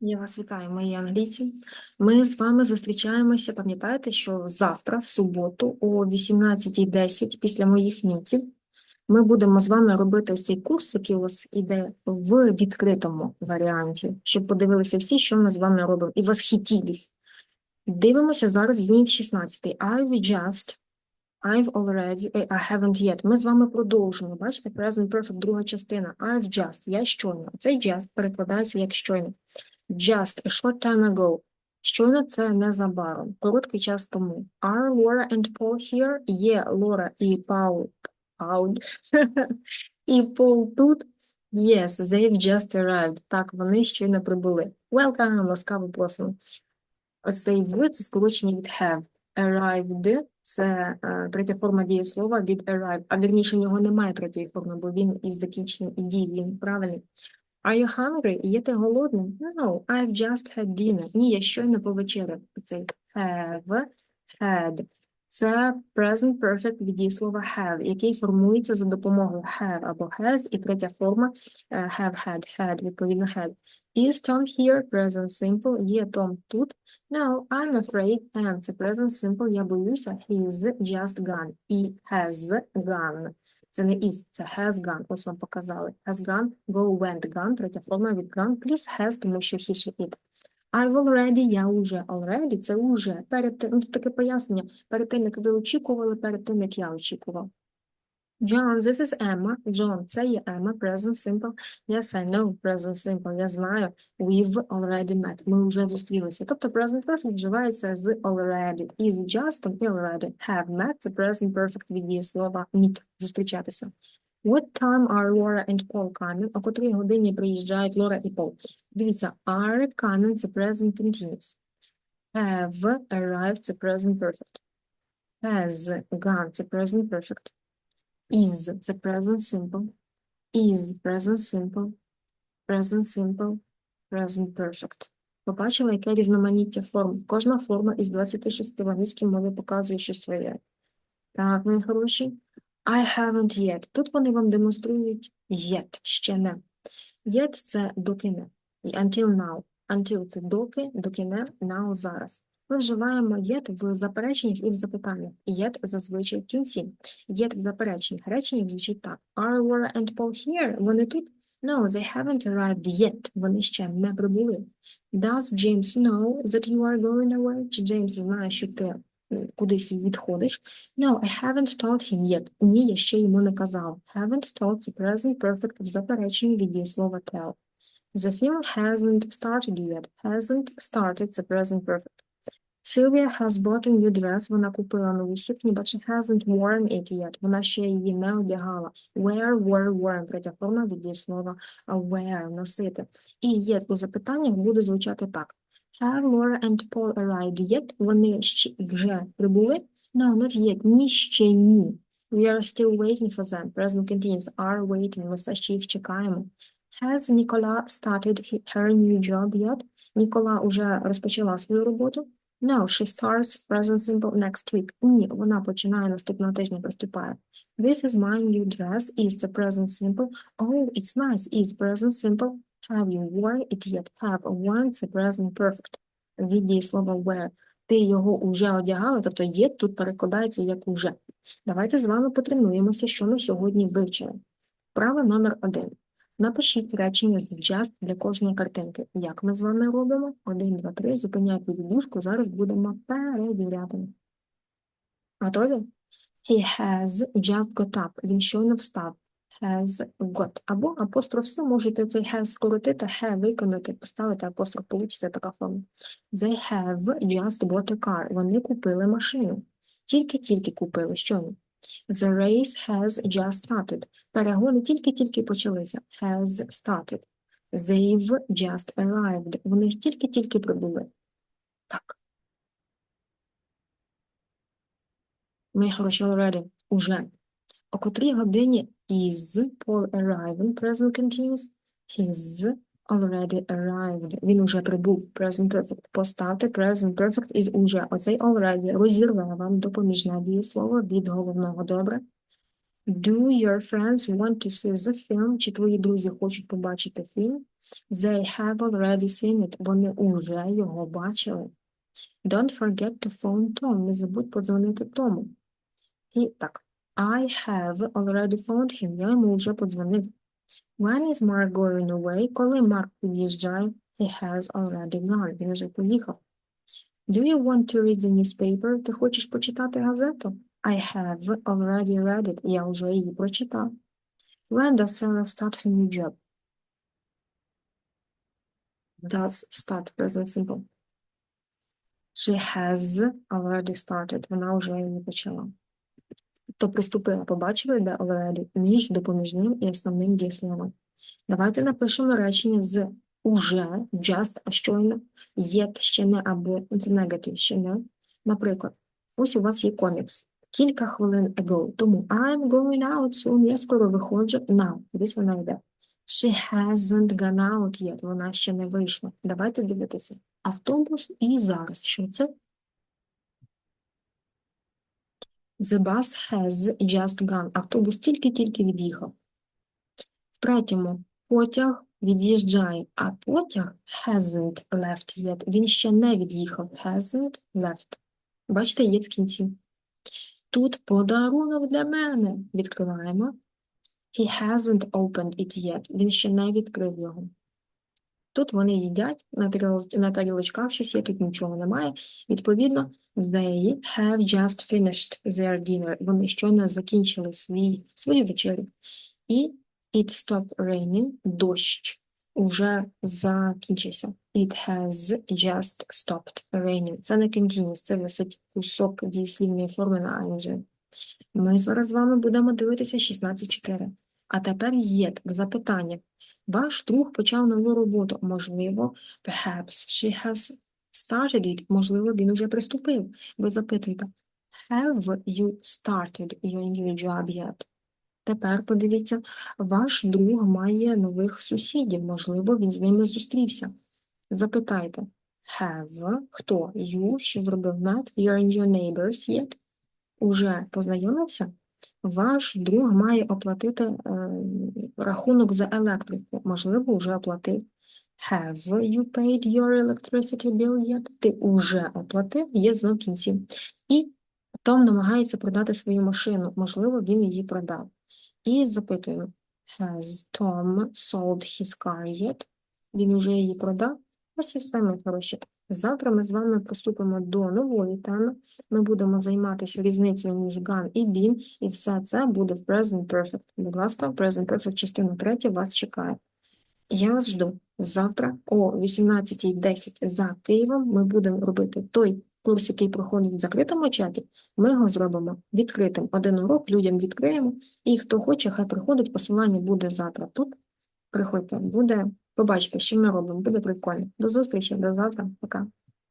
Я вас вітаю, мої англійці. Ми з вами зустрічаємося. Пам'ятаєте, що завтра, в суботу, о 18.10, після моїх мітів, ми будемо з вами робити ось цей курс, який у вас іде в відкритому варіанті, щоб подивилися всі, що ми з вами робимо, і восхитілись. Дивимося зараз юніт 16. I've just, I've already, eh, I haven't yet. Ми з вами продовжуємо. Бачите, present perfect, друга частина. I've just, я щойно. Цей just перекладається як щойно. Just a short time ago. Щойно це незабаром. Короткий час тому. Are Laura and Paul here? Є Лора і Паул. І Пол тут. Yes, they've just arrived. Так, вони щойно прибули. Welcome, ласкаво просимо. Оцей в це скорочення від have. Arrived – це е, третя форма дієслова від arrive. А вірніше, в нього немає третьої форми, бо він із закінченням іді, він правильний. Are you hungry? Є ти голодним? No, I've just had dinner. Ні, я щойно повечеряв. Цей have, had. Це present perfect від дієслова have, який формується за допомогою have або has, і третя форма е, have had, had, відповідно had. Is Tom here? Present simple. Є Том тут? No, I'm afraid. And це present simple. Я боюся. He's just gone. І has gone. Це не is, це has gone. Ось вам показали. Has gone, go, went, gone. Третя форма від gone. Плюс has, тому що he, she, it. I've already, я уже. Already – це уже. Перед тим, ну, таке пояснення. Перед тим, як ви очікували, перед тим, як я очікував. John, this is Emma. John, це є Emma. Present simple. Yes, I know. Present simple. Я знаю. We've already met. Ми вже зустрілися. Тобто present perfect вживається з already. Is just і already. Have met – це present perfect від дієслова meet – зустрічатися. What time are Laura and Paul coming? О котрій годині приїжджають Лора і Пол? Дивіться, are coming – це present continuous. Have arrived – це present perfect. Has gone – це present perfect. Is – це present simple. Is – present simple. Present simple. Present perfect. Побачили, яке різноманіття форм? Кожна форма із 26 в англійській мові показує щось своє. Так, мої хороші. I haven't yet. Тут вони вам демонструють yet, ще не. Yet – це доки не. Until now. Until – це доки, доки не, now – зараз. Ми вживаємо yet в запереченнях і в запитаннях. Yet зазвичай в кінці. Yet в запереченнях. Речення звучить так. Are Laura and Paul here? Вони тут? No, they haven't arrived yet. Вони ще не прибули. Does James know that you are going away? Чи Джеймс знає, що ти е, кудись відходиш? No, I haven't told him yet. Ні, я ще йому не казав. Haven't told – це present perfect в запереченні від дієслова tell. The film hasn't started yet. Hasn't started – це present perfect. Sylvia has bought a new dress. Вона купила нову сукню, but she hasn't worn it yet. Вона ще її не одягала. Wear, were, worn. Третя форма від дієслова wear – носити. І yet у запитаннях буде звучати так. Have Laura and Paul arrived yet? Вони вже прибули? No, not yet. Ні, ще ні. We are still waiting for them. Present continuous are waiting. Ми все ще їх чекаємо. Has Nicola started her new job yet? Нікола уже розпочала свою роботу? No, she starts present simple next week. Ні, вона починає наступного тижня, приступає. This is my new dress. Is the present simple? Oh, it's nice. Is present simple? Have you worn it yet? Have worn – це present perfect. Від дієслова wear. Ти його уже одягала, тобто є тут перекладається як уже. Давайте з вами потренуємося, що ми сьогодні вивчили. Вправа номер один. Напишіть речення з just для кожної картинки. Як ми з вами робимо? Один, два, три. Зупиняйте віддушку. Зараз будемо перевіряти. Готові? He has just got up. Він щойно встав. Has got. Або апостроф «с» можете цей has скоротити, have виконати, поставити апостроф, получиться така форма. They have just bought a car. Вони купили машину. Тільки-тільки купили, щойно. The race has just started. Перегони тільки-тільки почалися. Has started. They've just arrived. Вони ж тільки-тільки прибули. Так. Ми хороші already. Уже. О котрій годині is Paul arriving? Present continuous. He's already arrived. Він уже прибув. Present perfect. Поставте present perfect із уже. Оцей already розірве вам допоміжне дієслово від головного. Добре? Do your friends want to see the film? Чи твої друзі хочуть побачити фільм? They have already seen it. Вони уже його бачили. Don't forget to phone Tom. Не забудь подзвонити Тому. І так. I have already phoned him. Я йому вже подзвонив. When is Mark going away? Коли Марк під'їжджає? He has already gone. Він вже поїхав. Do you want to read the newspaper? Ти хочеш почитати газету? I have already read it. Я вже її прочитав. When does Sarah start her new job? Does start present simple. She has already started. Вона вже її почала. Тобто приступила, побачили, де already між допоміжним і основним дієсловом. Давайте напишемо речення з уже, just, а щойно, yet, ще не або, це негатив, ще не. Наприклад, ось у вас є комікс. Кілька хвилин ago. Тому I'm going out soon. Я скоро виходжу. Now. Десь вона йде. She hasn't gone out yet. Вона ще не вийшла. Давайте дивитися. Автобус і зараз. Що це? The bus has just gone. Автобус тільки-тільки від'їхав. В третьому потяг від'їжджає, а потяг hasn't left yet. Він ще не від'їхав. Hasn't left. Бачите, є в кінці. Тут подарунок для мене. Відкриваємо. He hasn't opened it yet. Він ще не відкрив його. Тут вони їдять, на таріл- на тарілочках щось є, тут нічого немає. Відповідно, they have just finished their dinner. Вони щойно закінчили свій, свою вечерю. І it stopped raining. Дощ уже закінчився. It has just stopped raining. Це не continuous, це висить кусок дієслівної форми на ing. Ми зараз з вами будемо дивитися 16.4. А тепер є запитання. Ваш друг почав нову роботу. Можливо, perhaps she has started it. Можливо, він уже приступив. Ви запитуєте, have you started your new job yet? Тепер подивіться, ваш друг має нових сусідів. Можливо, він з ними зустрівся. Запитайте, have, хто? You, що зробив met, your new neighbors yet? Уже познайомився? Ваш друг має оплатити е, рахунок за електрику. Можливо, вже оплатив. Have you paid your electricity bill yet? Ти уже оплатив, є знов кінці. І Том намагається продати свою машину. Можливо, він її продав. І запитуємо, has Tom sold his car yet? Він уже її продав? Ось і все, мої хороші. Завтра ми з вами приступимо до нової теми. Ми будемо займатися різницею між gone і been, і все це буде в present perfect. Будь ласка, present perfect частина 3 вас чекає. Я вас жду. Завтра о 18.10 за Києвом ми будемо робити той курс, який проходить в закритому чаті. Ми його зробимо відкритим. Один урок людям відкриємо, і хто хоче, хай приходить, посилання буде завтра тут. Приходьте, буде, побачите, що ми робимо, буде прикольно. До зустрічі, до завтра, пока.